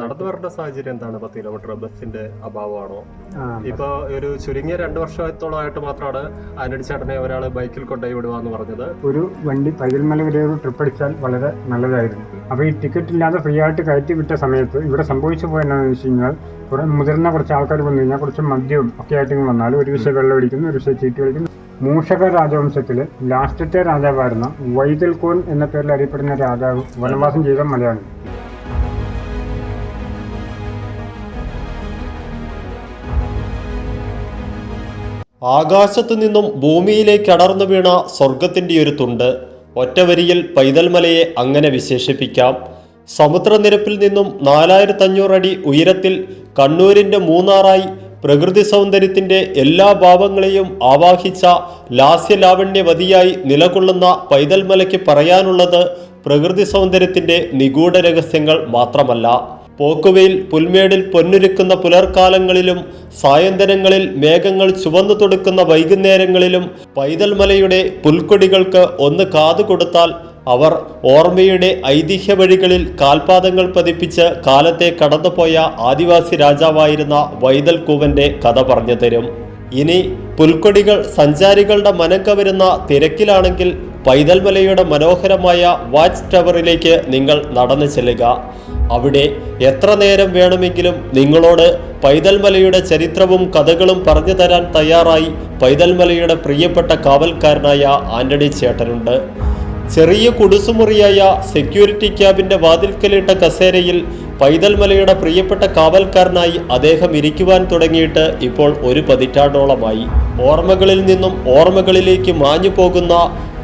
നടന്നു വരേണ്ട സാഹചര്യം എന്താണ്? പത്ത് കിലോമീറ്റർ ബസ്സിന്റെ അഭാവമാണോ? ഇപ്പൊ ഒരു ചുരുങ്ങിയ രണ്ട് വർഷത്തോളമായിട്ട് മാത്രമാണ് ആന്റണി ചേട്ടനെ ഒരാൾ ബൈക്കിൽ കൊണ്ടുപോയി വിടുവാന്ന് പറഞ്ഞത്. ഒരു വണ്ടി പൈതൽമല വരെ ഒരു ട്രിപ്പ് അടിച്ചാൽ വളരെ നല്ലതായിരുന്നു. അപ്പൊ ഈ ടിക്കറ്റ് ഇല്ലാതെ ഫ്രീ ആയിട്ട് കയറ്റി വിട്ട സമയത്ത് ഇവിടെ സംഭവിച്ചു പോയെന്നാന്ന് വെച്ച് കഴിഞ്ഞാൽ കുറെ മുതിർന്ന കുറച്ച് ആൾക്കാർ വന്നു കഴിഞ്ഞാൽ കുറച്ച് മദ്യവും ഒക്കെ ആയിട്ട് വന്നാൽ ഒരു വിഷയം വെള്ളം അടിക്കുന്നു ഒരു വിഷയം ചീട്ട് കളിക്കുന്നു. മൂഷക രാജവംശത്തിലെ ലാസ്റ്റത്തെ രാജാവായിരുന്ന വൈതൽകോൺ എന്ന പേരിൽ അറിയപ്പെടുന്ന രാജാവ് വനവാസം ചെയ്ത മലയാളി. ആകാശത്തു നിന്നും ഭൂമിയിലേക്ക് അടർന്നു വീണ സ്വർഗത്തിന്റെ ഒരു തുണ്ട്. ഒറ്റവരിയിൽ പൈതൽമലയെ അങ്ങനെ വിശേഷിപ്പിക്കാം. സമുദ്രനിരപ്പിൽ നിന്നും നാലായിരത്തഞ്ഞൂറ് അടി ഉയരത്തിൽ കണ്ണൂരിന്റെ മൂന്നാറായി പ്രകൃതി സൗന്ദര്യത്തിന്റെ എല്ലാ ഭാവങ്ങളെയും ആവാഹിച്ച ലാസ്യലാവണ്യവതിയായി നിലകൊള്ളുന്ന പൈതൽമലയ്ക്ക് പറയാനുള്ളത് പ്രകൃതി സൗന്ദര്യത്തിന്റെ നിഗൂഢ രഹസ്യങ്ങൾ മാത്രമല്ല. പോക്കുവെയിൽ പുൽമേടിൽ പൊന്നുരുക്കുന്ന പുലർക്കാലങ്ങളിലും സായന്തനങ്ങളിൽ മേഘങ്ങൾ ചുവന്നു തൊടുക്കുന്ന വൈകുന്നേരങ്ങളിലും പൈതൽമലയുടെ പുൽക്കൊടികൾക്ക് ഒന്ന് കാതു കൊടുത്താൽ അവർ ഓർമ്മയുടെ ഐതിഹ്യ വഴികളിൽ കാൽപാദങ്ങൾ പതിപ്പിച്ച് കാലത്തെ കടന്നുപോയ ആദിവാസി രാജാവായിരുന്ന വൈതൽ കൂവന്റെ കഥ പറഞ്ഞു തരും. ഇനി പുൽക്കൊടികൾ സഞ്ചാരികളുടെ മനം കവരുന്ന തിരക്കിലാണെങ്കിൽ പൈതൽമലയുടെ മനോഹരമായ വാച്ച് ടവറിലേക്ക് നിങ്ങൾ നടന്നു ചെല്ലുക. അവിടെ എത്ര നേരം വേണമെങ്കിലും നിങ്ങളോട് പൈതൽമലയുടെ ചരിത്രവും കഥകളും പറഞ്ഞു തരാൻ തയ്യാറായി പൈതൽമലയുടെ പ്രിയപ്പെട്ട കാവൽക്കാരനായ ആന്റണി ചേട്ടനുണ്ട്. ചെറിയ കുടുസുമുറിയായ സെക്യൂരിറ്റി ക്യാബിന്റെ വാതിൽക്കലിട്ട കസേരയിൽ പൈതൽമലയുടെ പ്രിയപ്പെട്ട കാവൽക്കാരനായി അദ്ദേഹം ഇരിക്കുവാൻ തുടങ്ങിയിട്ട് ഇപ്പോൾ ഒരു പതിറ്റാണ്ടോളമായി. ഓർമ്മകളിൽ നിന്നും ഓർമ്മകളിലേക്ക് മാഞ്ഞു പോകുന്ന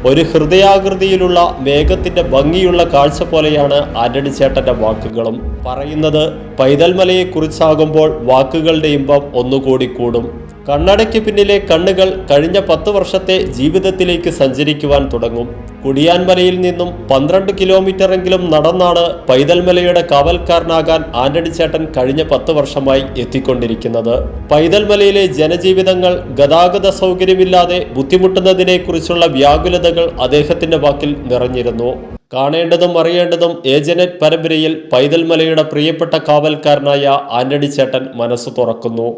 ഒരു ഹൃദയാകൃതിയിലുള്ള മേഘത്തിന്റെ ഭംഗിയുള്ള കാഴ്ച പോലെയാണ് ആന്റണി ചേട്ടന്റെ വാക്കുകളും. പറയുന്നത് പൈതൽമലയെ കുറിച്ചാകുമ്പോൾ വാക്കുകളുടെ ഇമ്പം ഒന്നുകൂടി കൂടും. കണ്ണടയ്ക്ക് പിന്നിലെ കണ്ണുകൾ കഴിഞ്ഞ പത്ത് വർഷത്തെ ജീവിതത്തിലേക്ക് സഞ്ചരിക്കുവാൻ തുടങ്ങും. കുടിയാൻമലയിൽ നിന്നും പന്ത്രണ്ട് കിലോമീറ്ററെങ്കിലും നടന്നാണ് പൈതൽമലയുടെ കാവൽക്കാരനാകാൻ ആന്റണി ചേട്ടൻ കഴിഞ്ഞ പത്ത് വർഷമായി എത്തിക്കൊണ്ടിരിക്കുന്നത്. പൈതൽമലയിലെ ജനജീവിതങ്ങൾ ഗതാഗത സൗകര്യമില്ലാതെ ബുദ്ധിമുട്ടുന്നതിനെക്കുറിച്ചുള്ള വ്യാകുലതകൾ അദ്ദേഹത്തിന്റെ വാക്കിൽ നിറഞ്ഞിരുന്നു. കാണേണ്ടതും അറിയേണ്ടതും ഏജനറ്റ് പരമ്പരയിൽ പൈതൽമലയുടെ പ്രിയപ്പെട്ട കാവൽക്കാരനായ ആന്റണി ചേട്ടൻ മനസ്സ് തുറക്കുന്നു.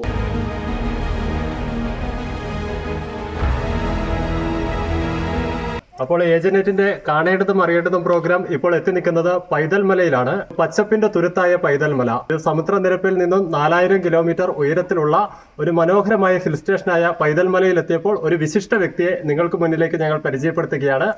അപ്പോൾ ഏജനറ്റിന്റെ കാണേണ്ടതും അറിയേണ്ടതും പ്രോഗ്രാം ഇപ്പോൾ എത്തി നിൽക്കുന്നത് പൈതൽമലയിലാണ്. പച്ചപ്പിന്റെ തുരുത്തായ പൈതൽമല. ഒരു സമുദ്രനിരപ്പിൽ നിന്നും നാലായിരം കിലോമീറ്റർ ഉയരത്തിലുള്ള ഒരു മനോഹരമായ ഹിൽ സ്റ്റേഷനായ പൈതൽമലയിൽ എത്തിയപ്പോൾ ഒരു വിശിഷ്ട വ്യക്തിയെ നിങ്ങൾക്ക് മുന്നിലേക്ക് ഞങ്ങൾ പരിചയപ്പെടുത്തുകയാണ്.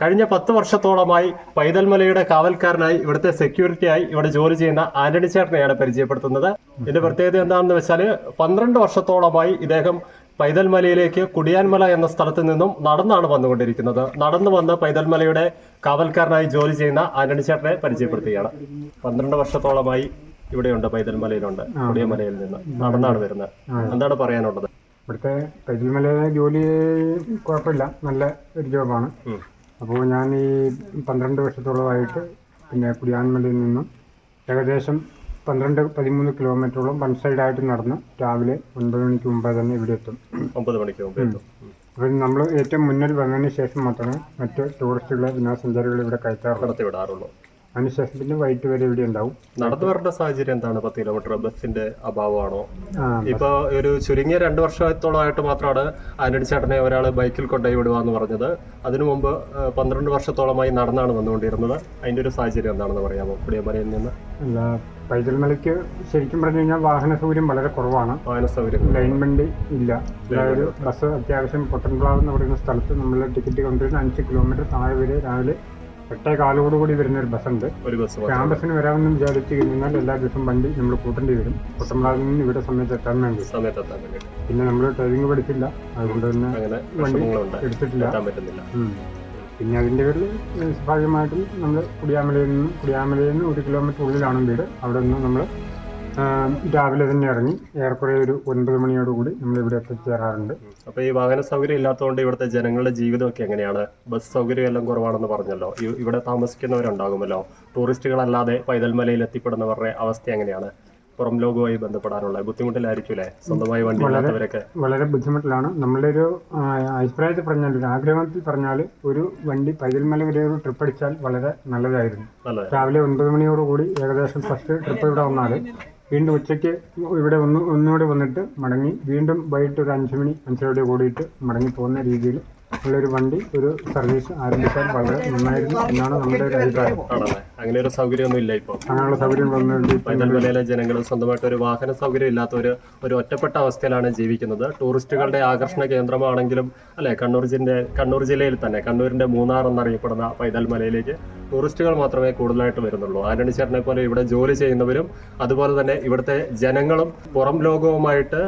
കഴിഞ്ഞ പത്ത് വർഷത്തോളമായി പൈതൽമലയുടെ കാവൽക്കാരനായി ഇവിടുത്തെ സെക്യൂരിറ്റിയായി ഇവിടെ ജോലി ചെയ്യുന്ന ആന്റണി ചേട്ടനെയാണ് പരിചയപ്പെടുത്തുന്നത്. ഇതിന്റെ പ്രത്യേകത എന്താണെന്ന് വെച്ചാൽ പന്ത്രണ്ട് വർഷത്തോളമായി ഇദ്ദേഹം പൈതൽമലയിലേക്ക് കുടിയാൻമല എന്ന സ്ഥലത്ത് നിന്നും നടന്നാണ് വന്നുകൊണ്ടിരിക്കുന്നത്. നടന്നു വന്ന് പൈതൽമലയുടെ കാവൽക്കാരനായി ജോലി ചെയ്യുന്ന ആന്റണി ചേട്ടനെ പരിചയപ്പെടുത്തുകയാണ്. പന്ത്രണ്ട് വർഷത്തോളമായി ഇവിടെയുണ്ട് പൈതൽമലയിലുണ്ട് കുടിയൻമലയിൽ നിന്ന് നടന്നാണ് വരുന്നത്. എന്താണ് പറയാനുള്ളത്? ഇവിടുത്തെ പൈതൽമലയിലെ ജോലി കുഴപ്പമില്ല നല്ല ഒരു ജോബാണ്. അപ്പോൾ ഞാൻ ഈ പന്ത്രണ്ട് വർഷത്തോളമായിട്ട് പിന്നെ കുടിയാൻമലയിൽ നിന്നും ഏകദേശം പന്ത്രണ്ട് പതിമൂന്ന് കിലോമീറ്ററോളം വൺ സൈഡ് ആയിട്ട് നടന്ന് രാവിലെ ഒൻപത് മണിക്ക് മുമ്പേ തന്നെ ഇവിടെ എത്തും. ഒമ്പത് മണിക്ക് മുമ്പ് എത്തും. ഉം. നമ്മൾ ഏറ്റവും മുന്നിൽ വന്നതിന് ശേഷം മാത്രമേ മറ്റ് ടൂറിസ്റ്റുകളെ വിനോദസഞ്ചാരികളെ ഇവിടെ കയറ്റാറുള്ളൂ. വിടാറുള്ളൂ. അതിനുശേഷം പിന്നെ വൈകിട്ട് വരെ ഇവിടെ ഉണ്ടാവും. നടന്നു വരേണ്ട സാഹചര്യം എന്താണ്? പത്ത് കിലോമീറ്റർ ബസ്സിന്റെ അഭാവമാണോ? ഇപ്പൊ ഒരു ചുരുങ്ങിയ രണ്ട് വർഷത്തോളമായിട്ട് മാത്രമാണ് ആന്റണി ചേട്ടനെ ഒരാൾ ബൈക്കിൽ കൊണ്ടുപോയി വിടുക എന്ന് പറഞ്ഞത്. അതിനു മുമ്പ് പന്ത്രണ്ട് വർഷത്തോളമായി നടന്നാണ് വന്നുകൊണ്ടിരുന്നത്. അതിന്റെ ഒരു സാഹചര്യം എന്താണെന്ന് പറയാമോ? കുടിയമലയിൽ നിന്ന്? അല്ല പൈതൽമലയ്ക്ക് ശരിക്കും പറഞ്ഞു കഴിഞ്ഞാൽ വാഹന സൗകര്യം വളരെ കുറവാണ്. വാഹന സൗകര്യം. ലൈൻ വണ്ടി ഇല്ല. അതായത് ബസ് അത്യാവശ്യം പൊട്ടൻപ്ലാവ് എന്ന് പറയുന്ന സ്ഥലത്ത് നമ്മൾ ടിക്കറ്റ് കൊണ്ടുവരുന്ന അഞ്ച് കിലോമീറ്റർ താഴെ വരെ രാവിലെ എട്ടേ കാലോടുകൂടി വരുന്ന ഒരു ബസ്സുണ്ട്. ക്യാമ്പസിന് വരാമെന്ന് വിചാരിച്ചു കഴിഞ്ഞാൽ എല്ലാ ദിവസവും വണ്ടി നമ്മൾ കൂട്ടേണ്ടി വരും. പൊട്ടൻപ്ലാവിൽ നിന്ന് ഇവിടെ സമയത്ത് എത്താൻ വേണ്ടി. പിന്നെ നമ്മൾ ഡ്രൈവിംഗ് പഠിച്ചില്ല. അതുകൊണ്ട് തന്നെ വണ്ടി എടുത്തിട്ടില്ല. പിന്നെ അതിന്റെ പേരിൽ സ്വാഭാവികമായിട്ടും നമ്മൾ കുടിയാമലയിൽ നിന്ന് കുടിയാമലയിൽ നിന്ന് ഒരു കിലോമീറ്റർ ഉള്ളിലാണ് വീട്. അവിടെ നിന്ന് നമ്മൾ രാവിലെ തന്നെ ഇറങ്ങി ഏറെക്കുറെ ഒരു ഒൻപത് മണിയോടുകൂടി നമ്മൾ ഇവിടെ എത്തിച്ചേരാറുണ്ട്. അപ്പോൾ ഈ വാഹന സൗകര്യം ഇല്ലാത്തതുകൊണ്ട് ഇവിടുത്തെ ജനങ്ങളുടെ ജീവിതമൊക്കെ എങ്ങനെയാണ്? ബസ് സൗകര്യം എല്ലാം കുറവാണെന്ന് പറഞ്ഞല്ലോ. ഇവിടെ താമസിക്കുന്നവരുണ്ടാകുമല്ലോ. ടൂറിസ്റ്റുകളല്ലാതെ പൈതൽ മലയിൽ എത്തിപ്പെടുന്നവരുടെ അവസ്ഥ എങ്ങനെയാണ്? പുറം ലോകവുമായി ബന്ധപ്പെടാനുള്ള ബുദ്ധിമുട്ടിലായിരിക്കൂലേ? സ്വന്തമായി വണ്ടി ഇല്ലാത്തവരൊക്കെ. വളരെ ബുദ്ധിമുട്ടിലാണ്. നമ്മളുടെ ഒരു അഭിപ്രായത്തിൽ പറഞ്ഞാൽ ഒരു ആഗ്രഹത്തിൽ പറഞ്ഞാൽ ഒരു വണ്ടി പൈതൽമല വരെ ഒരു ട്രിപ്പ് അടിച്ചാൽ വളരെ നല്ലതായിരുന്നു. നല്ലത് രാവിലെ ഒൻപത് മണിയോടുകൂടി ഏകദേശം ഫസ്റ്റ് ട്രിപ്പ് ഇവിടെ വന്നാൽ വീണ്ടും ഉച്ചയ്ക്ക് ഇവിടെ ഒന്ന് ഒന്നുകൂടി വന്നിട്ട് മടങ്ങി വീണ്ടും വൈകിട്ട് ഒരു അഞ്ച് മണി അഞ്ചരയോടെ കൂടിയിട്ട് മടങ്ങി പോകുന്ന രീതിയിൽ ഉള്ളൊരു വണ്ടി ഒരു സർവീസ് ആരംഭിക്കാൻ വളരെ നന്നായിരുന്നു എന്നാണ് നമ്മുടെ ഒരു അഭിപ്രായം. അങ്ങനെ ഒരു സൗകര്യമൊന്നും ഇല്ല ഇപ്പോൾ അങ്ങനെയുള്ള സൗകര്യം വന്നുകൊണ്ട് പൈതൽ മലയിലെ ജനങ്ങൾ സ്വന്തമായിട്ട് ഒരു വാഹന സൗകര്യം ഇല്ലാത്ത ഒരു ഒരു ഒറ്റപ്പെട്ട അവസ്ഥയിലാണ് ജീവിക്കുന്നത്. ടൂറിസ്റ്റുകളുടെ ആകർഷണ കേന്ദ്രമാണെങ്കിലും അല്ലെ കണ്ണൂർ ജില്ല കണ്ണൂർ ജില്ലയിൽ തന്നെ കണ്ണൂരിന്റെ മൂന്നാർ എന്നറിയപ്പെടുന്ന പൈതൽ മലയിലേക്ക് ടൂറിസ്റ്റുകൾ മാത്രമേ കൂടുതലായിട്ട് വരുന്നുള്ളൂ. ആന്റണി ചേട്ടനെ പോലെ ഇവിടെ ജോലി ചെയ്യുന്നവരും അതുപോലെ തന്നെ ഇവിടുത്തെ ജനങ്ങളും പുറം ലോകവുമായിട്ട്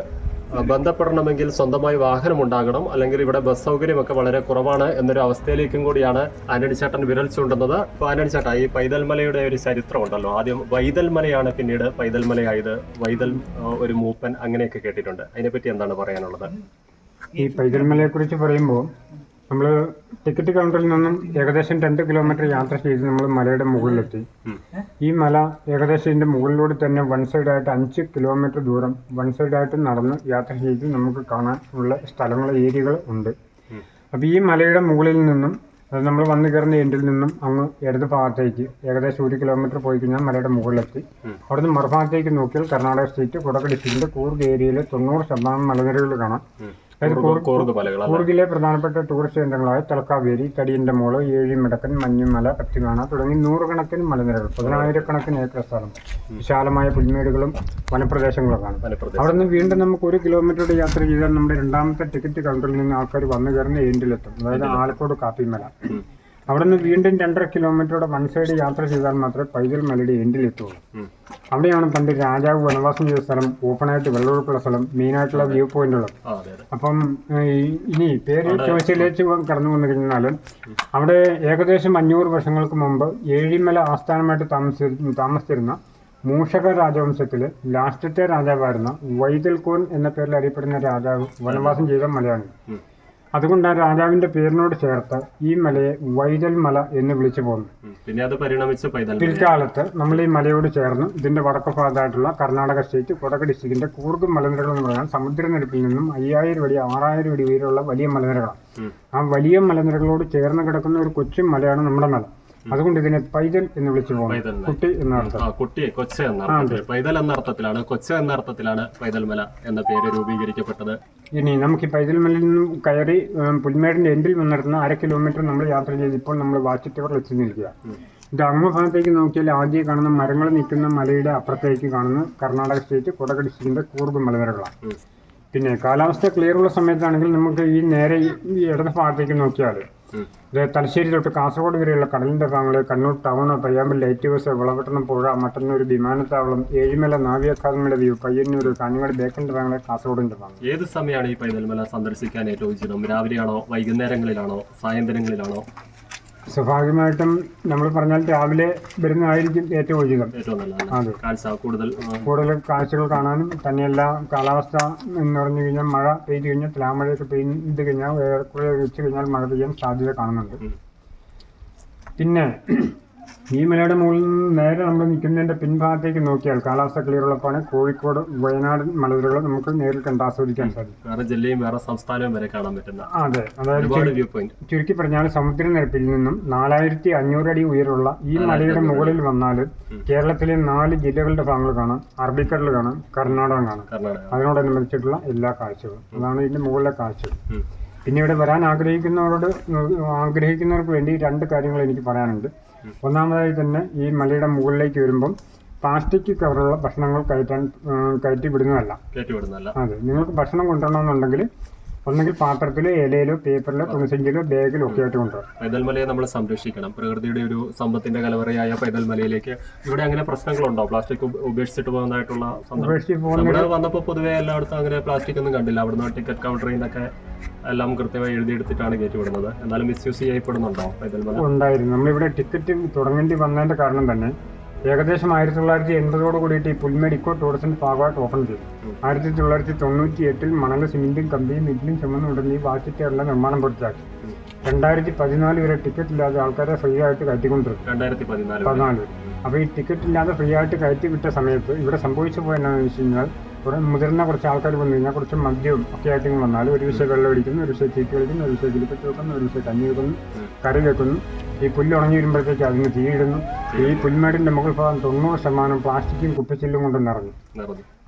ബന്ധപ്പെടണമെങ്കിൽ സ്വന്തമായി വാഹനം ഉണ്ടാകണം അല്ലെങ്കിൽ ഇവിടെ ബസ് സൗകര്യമൊക്കെ വളരെ കുറവാണ് എന്നൊരു അവസ്ഥയിലേക്കും കൂടിയാണ് ആന്റണി ചേട്ടൻ വിരൽ ചൂണ്ടുന്നത്. അപ്പൊ ആന്റണി ചേട്ടാ ഈ പൈതൽമലയുടെ ഒരു ചരിത്രം ഉണ്ടല്ലോ. ആദ്യം വൈതൽമലയാണ് പിന്നീട് പൈതൽമലയായത്. വൈതൽ ഒരു മൂപ്പൻ അങ്ങനെയൊക്കെ കേട്ടിട്ടുണ്ട്. അതിനെപ്പറ്റി എന്താണ് പറയാനുള്ളത്? ഈ പൈതൽമലയെ കുറിച്ച് പറയുമ്പോൾ നമ്മൾ ടിക്കറ്റ് കൗണ്ടറിൽ നിന്നും ഏകദേശം രണ്ട് കിലോമീറ്റർ യാത്ര ചെയ്ത് നമ്മൾ മലയുടെ മുകളിലെത്തി. ഈ മല ഏകദേശം ഇതിന്റെ മുകളിലൂടെ തന്നെ വൺ സൈഡായിട്ട് അഞ്ച് കിലോമീറ്റർ ദൂരം വൺ സൈഡായിട്ട് നടന്ന് യാത്ര ചെയ്ത് നമുക്ക് കാണാൻ ഉള്ള സ്ഥലങ്ങൾ ഏരിയകൾ ഉണ്ട്. അപ്പോൾ ഈ മലയുടെ മുകളിൽ നിന്നും അത് നമ്മൾ വന്നു കയറുന്ന എൻഡിൽ നിന്നും അങ്ങ് ഇടത് ഭാഗത്തേക്ക് ഏകദേശം ഒരു കിലോമീറ്റർ പോയി കഴിഞ്ഞാൽ മലയുടെ മുകളിലെത്തി. അവിടുന്ന് മറുഭാഗത്തേക്ക് നോക്കിയാൽ കർണാടക സ്റ്റേറ്റ് കുടക് ഡിസ്ട്രിക്റ്റിന്റെ കൂർഗ് ഏരിയയിലെ തൊണ്ണൂറ് ശതമാനം മലനിരകൾ കാണാം. കൂർഗിലെ പ്രധാനപ്പെട്ട ടൂറിസ്റ്റ് കേന്ദ്രങ്ങളായ തലക്കാവേരി തടിയന്റെ മോൾ ഏഴിമിടക്കൻ മഞ്ഞുമല പത്തിമാണ തുടങ്ങി നൂറുകണക്കിന് മലനിരകൾ പതിനായിരക്കണക്കിന് ഏക്കർ സ്ഥലം. വിശാലമായ പുൽമേടുകളും വനപ്രദേശങ്ങളും കാണും അവിടെ നിന്ന് വീണ്ടും നമുക്ക് ഒരു കിലോമീറ്ററുടെ യാത്ര ചെയ്താൽ നമ്മുടെ രണ്ടാമത്തെ ടിക്കറ്റ് കൗണ്ടറിൽ നിന്ന് ആൾക്കാർ വന്നു കയറുന്ന എൻഡിലെത്തും അതായത് ആലക്കോട് കാപ്പിമല. അവിടെ നിന്ന് വീണ്ടും രണ്ടര കിലോമീറ്ററുടെ വൺ സൈഡ് യാത്ര ചെയ്താൽ മാത്രമേ പൈതൽ മലയുടെ എൻഡിലെത്തുള്ളൂ. അവിടെയാണ് പണ്ട് രാജാവ് വനവാസം ചെയ്ത സ്ഥലം ഓപ്പണായിട്ട് വെള്ളമൊഴുക്കുള്ള സ്ഥലം മെയിനായിട്ടുള്ള വ്യൂ പോയിന്റ് ഉള്ളത്. അപ്പം ഇനി പേര് ചോദിച്ചിലേക്ക് കടന്നു വന്നു കഴിഞ്ഞാൽ അവിടെ ഏകദേശം അഞ്ഞൂറ് വർഷങ്ങൾക്ക് മുമ്പ് ഏഴിമല ആസ്ഥാനമായിട്ട് താമസി താമസിച്ചിരുന്ന മൂഷക രാജവംശത്തിലെ ലാസ്റ്റത്തെ രാജാവായിരുന്ന വൈതൽകോൻ എന്ന പേരിൽ അറിയപ്പെടുന്ന രാജാവ് വനവാസം ചെയ്ത മലയാണ് ഉം. അതുകൊണ്ട് ആ രാജാവിന്റെ പേരിനോട് ചേർത്ത് ഈ മലയെ വൈതൽ മല എന്ന് വിളിച്ചു പോകുന്നു പിന്നെ അത് പരിണമിച്ച് പിൽക്കാലത്ത് നമ്മൾ ഈ മലയോട് ചേർന്ന് ഇതിന്റെ വടക്ക് ഭാഗത്തായിട്ടുള്ള കർണാടക സ്റ്റേറ്റ് കൊടക് ഡിസ്ട്രിക്റ്റിന്റെ കൂർഗ് മലനിരകൾ എന്ന് പറഞ്ഞാൽ സമുദ്രനിരപ്പിൽ നിന്നും അയ്യായിരം അടി ആറായിരം അടി ഉയരമുള്ള വലിയ മലനിരകളാണ്. ആ വലിയ മലനിരകളോട് ചേർന്ന് കിടക്കുന്ന ഒരു കൊച്ചു മലയാണ് നമ്മുടെ മല. അതുകൊണ്ട് ഇതിനെ പൈതൽ എന്ന് വിളിച്ചു പോകുന്നു. പൈതൽ മല. കുട്ടി എന്ന അർത്ഥം കുട്ടി കൊച്ച എന്ന അർത്ഥത്തിൽ പൈതൽ എന്ന അർത്ഥത്തിലാണ് കൊച്ച എന്ന അർത്ഥത്തിലാണ് പൈതൽ മല എന്ന പേര് രൂപീകരിക്കപ്പെട്ടത്. ഇനി നമുക്ക് ഈ പൈതൽ മലയിൽ നിന്നും കയറി പുൽമേടിന്റെ എൻഡിൽ വന്നിരുന്ന അര കിലോമീറ്റർ നമ്മൾ യാത്ര ചെയ്ത് ഇപ്പോൾ നമ്മൾ വാച്ച് ടവറിൽ എത്തി നിൽക്കുക. ഇത് അങ്ങ് ഭാഗത്തേക്ക് നോക്കിയാൽ ആദ്യം കാണുന്ന മരങ്ങൾ നിൽക്കുന്ന മലയുടെ അപ്പുറത്തേക്ക് കാണുന്ന കർണാടക സ്റ്റേറ്റ് കൊടക് ഡിസ്ട്രിക്റ്റിന്റെ കൂർഗ് മലനിരകളാണ്. പിന്നെ കാലാവസ്ഥ ക്ലിയർ ഉള്ള സമയത്താണെങ്കിൽ നമുക്ക് ഈ നേരെ ഈ ഇടത് ഭാഗത്തേക്ക് നോക്കിയാൽ. ഇത് തലശ്ശേരി തൊട്ട് കാസർഗോഡ് വരെയുള്ള കടലിന്റെ ഭാഗങ്ങൾ Kannur town Payyambalam light house വിളവട്ടണം പുഴ മട്ടന്നൂർ വിമാനത്താവളം ഏഴിമല നാവിക അക്കാദമിയുടെ വ്യൂ പയ്യന്നൂർ കാഞ്ഞങ്ങാട് ബേക്കന്റെ ഭാഗങ്ങൾ കാസർഗോഡിന്റെ ഭാഗം ഏത് സമയമാണ് ഈ പൈതൽമല സന്ദർശിക്കാൻ ഏറ്റവും ഉചിതം? രാവിലെയാണോ? വൈകുന്നേരങ്ങളിലാണോ? സായന്തനങ്ങളിലാണോ സ്വാഭാവികമായിട്ടും നമ്മൾ പറഞ്ഞാൽ രാവിലെ വരുന്നതായിരിക്കും ഏറ്റവും ഉചിതം. അതെ. കൂടുതൽ കൂടുതൽ കാഴ്ചകൾ കാണാനും തന്നെയല്ല കാലാവസ്ഥ എന്ന് പറഞ്ഞു കഴിഞ്ഞാൽ മഴ പെയ്തു കഴിഞ്ഞാൽ തുലാമഴയൊക്കെ പെയ്ത് കഴിഞ്ഞാൽ ഏറെക്കുറെ ഉച്ച കഴിഞ്ഞാൽ മഴ പെയ്യാൻ സാധ്യത കാണുന്നുണ്ട്. പിന്നെ ഈ മലയുടെ മുകളിൽ നിന്ന് നേരെ നമ്മൾ നിൽക്കുന്നതിന്റെ പിൻഭാഗത്തേക്ക് നോക്കിയാൽ കാലാവസ്ഥ ക്ലിയർ ഉള്ളപ്പോൾ കോഴിക്കോട് വയനാട് മലനിരകൾ നമുക്ക് നേരിൽ കണ്ട് ആസ്വദിക്കാൻ സാധിക്കും. വേറെ ജില്ലയും വേറെ സംസ്ഥാനവും വരെ കാണാൻ പറ്റുന്ന അതെ അതായത് ചുരുക്കി പറഞ്ഞാൽ സമുദ്രനിരപ്പിൽ നിന്നും നാലായിരത്തി അഞ്ഞൂറ് അടി ഉയരമുള്ള ഈ മലയുടെ മുകളിൽ വന്നാൽ കേരളത്തിലെ നാല് ജില്ലകളുടെ ഭാഗങ്ങൾ കാണാം. അറബിക്കടൽ കാണാം കർണാടകം കാണാം. അതിനോടനുബന്ധിച്ചിട്ടുള്ള എല്ലാ കാഴ്ചകളും. അതാണ് ഇതിന്റെ മുകളിലെ കാഴ്ചകൾ പിന്നെ ഇവിടെ വരാൻ ആഗ്രഹിക്കുന്നവരോട് ആഗ്രഹിക്കുന്നവർക്ക് വേണ്ടി രണ്ട് കാര്യങ്ങൾ എനിക്ക് പറയാനുണ്ട്. ഒന്നാമതായി തന്നെ ഈ മലയുടെ മുകളിലേക്ക് വരുമ്പം പ്ലാസ്റ്റിക് കവറുള്ള ഭക്ഷണങ്ങൾ കയറ്റാൻ ഉം, കയറ്റി വിടുന്നതല്ല അതെ. നിങ്ങൾക്ക് ഭക്ഷണം കൊണ്ടുവരണമെന്നുണ്ടെങ്കിൽ ഒന്നെങ്കിൽ പാത്രത്തിലോ ഇലയിലോ പേപ്പറിലോ തുണിസഞ്ചിയിലോ ബാഗിലോ ഒക്കെ ആയിട്ട് കൊണ്ടുവരാം പൈതൽ മലയെ നമ്മൾ സംരക്ഷിക്കണം. പ്രകൃതിയുടെ ഒരു സമ്പത്തിന്റെ കലവറയായ പൈതൽ മലയിലേക്ക് ഇവിടെ അങ്ങനെ പ്രശ്നങ്ങളുണ്ടോ? പ്ലാസ്റ്റിക് ഉപ- ഉപേക്ഷിച്ചിട്ട് പോകുന്നതായിട്ടുള്ള ഇവിടെ വന്നപ്പോൾ പൊതുവെ എല്ലായിടത്തും അങ്ങനെ പ്ലാസ്റ്റിക് ഒന്നും കണ്ടില്ല. അവിടുന്ന് ടിക്കറ്റ് കൗണ്ടറിൽ നിന്നൊക്കെ എല്ലാം കൃത്യമായി എഴുതിയെടുത്തിട്ടാണ് കയറ്റിവിടുന്നത്. എന്നാലും മിസ്യൂസ് ചെയ്യപ്പെടുന്നുണ്ടോ പൈതൽ മല ഉണ്ടായിരുന്നു. നമ്മളിവിടെ ടിക്കറ്റ് തുടങ്ങേണ്ടി വന്നതിന്റെ കാരണം തന്നെ ഏകദേശം ആയിരത്തി തൊള്ളായിരത്തി എൺപതോട് കൂടിയിട്ട് ഈ പുൽമേട് ഇക്കോ ടൂറിസം ഭാഗമായിട്ട് ഓപ്പൺ ചെയ്തു. ആയിരത്തി തൊള്ളായിരത്തി തൊണ്ണൂറ്റി എട്ടിൽ മണൽ സിമെന്റും കമ്പിയും ഇഡ്ലിയും ചുമന്നു ഉടനെ ഈ വാച്ചിട്ടുള്ള നിർമ്മാണം പൂർത്തിയാക്കി. രണ്ടായിരത്തി പതിനാല് വരെ ടിക്കറ്റ് ഇല്ലാതെ ആൾക്കാരെ ഫ്രീ ആയിട്ട് കയറ്റിക്കൊണ്ടിരുന്നു. രണ്ടായിരത്തി പതിനാല്. അപ്പൊ അപ്പോൾ ഈ ടിക്കറ്റ് ഇല്ലാതെ ഫ്രീ ആയിട്ട് കയറ്റി വിട്ട സമയത്ത് ഇവിടെ സംഭവിച്ചു പോയെന്നാന്ന് വെച്ച് കഴിഞ്ഞാൽ കുറേ മുതിർന്ന കുറച്ച് ആൾക്കാർ വന്നു കഴിഞ്ഞാൽ കുറച്ച് മദ്യവും ഒക്കെ ആയിട്ട് വന്നാൽ ഒരു വിഷയം വെള്ളം അടിക്കുന്നു ഒരു വിഷയം ചീറ്റ് കളിക്കുന്നു ഒരു വിഷയം കിളിപ്പറ്റ് വെക്കുന്നു ഒരു വിഷയം കഞ്ഞി വെക്കുന്നു കറി വെക്കുന്നു. ഈ പുല്ല് ഉണങ്ങി വരുമ്പോഴത്തേക്ക് അതിന് തീയിടുന്നു ഈ പുൽമേടിന്റെ മുകൾ ഭാഗം തൊണ്ണൂറ് ശതമാനം പ്ലാസ്റ്റിക്കും കുപ്പിച്ചില്ലും കൊണ്ട് നിറഞ്ഞു.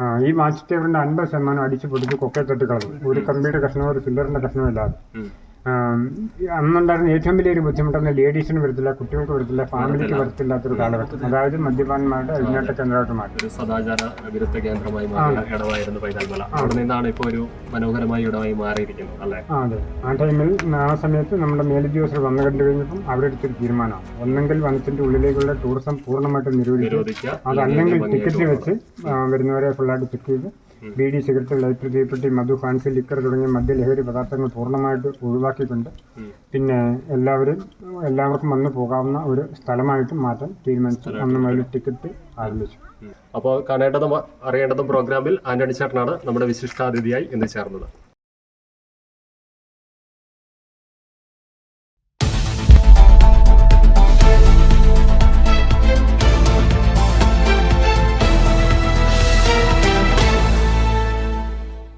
ആ, ഈ വാച്ച് ടേബിളിന്റെ അൻപത് ശതമാനം അടിച്ചു പൊടിച്ച് കൊക്കെ തട്ടി കളഞ്ഞു ഒരു കമ്പിയുടെ കഷ്ണമോ ഒരു പില്ലറിന്റെ കഷ്ണമോ ഇല്ലാതെ. അന്നുണ്ടായിരുന്ന ഏറ്റവും വലിയൊരു ബുദ്ധിമുട്ടെന്ന് ലേഡീസിന് വരത്തില്ല കുട്ടികൾക്ക് വരത്തില്ല ഫാമിലിക്ക് വരത്തില്ലാത്തൊരു കാലഘട്ടം. അതായത് മദ്യപാന്മാരുടെ അഴിഞ്ഞാട്ട കേന്ദ്രമായിട്ട് മാറ്റി സദാചാര വിരുദ്ധ കേന്ദ്രമായി ഇടമായിരുന്നു പൈതൽമല അവിടെ നിന്നാണ് ഇപ്പോൾ ഒരു മനോഹരമായ ഇടമായി മാറിയിരിക്കുന്നത് അല്ലേ? ആ അതെ. ആ ടൈമിൽ ആ സമയത്ത് നമ്മുടെ മേലുദ്യോഗസ്ഥർ വന്നു കണ്ടു കഴിഞ്ഞപ്പം അവരെടുത്തൊരു തീരുമാനമാണ്. ഒന്നെങ്കിൽ വനത്തിന്റെ ഉള്ളിലേക്കുള്ള ടൂറിസം പൂർണമായിട്ടും നിരോധിക്കും നിരോധിക്കുക. അതല്ലെങ്കിൽ ടിക്കറ്റ് വെച്ച് വരുന്നവരെ ഫുള്ളായിട്ട് ചെക്ക് ചെയ്ത് ബീഡി സിഗരറ്റ് ലൈറ്റർ തീപ്പെട്ടി മധു ഫാൻസി ലിക്കർ തുടങ്ങിയ മദ്യലഹരി പദാർത്ഥങ്ങൾ പൂർണമായിട്ട് ഒഴിവാക്കിക്കൊണ്ട് ഉം. പിന്നെ എല്ലാവരും എല്ലാവർക്കും വന്നു പോകാവുന്ന ഒരു സ്ഥലമായിട്ട് മാറ്റാൻ തീരുമാനിച്ചു. അന്ന് മുതൽ ടിക്കറ്റ് ആരംഭിച്ചു. അപ്പോൾ കാണേണ്ടതും അറിയേണ്ടതും പ്രോഗ്രാമിൽ ആന്റണി ചേട്ടനാണ് നമ്മുടെ വിശിഷ്ടാതിഥിയായി ഇന്ന് ചേർന്നത്.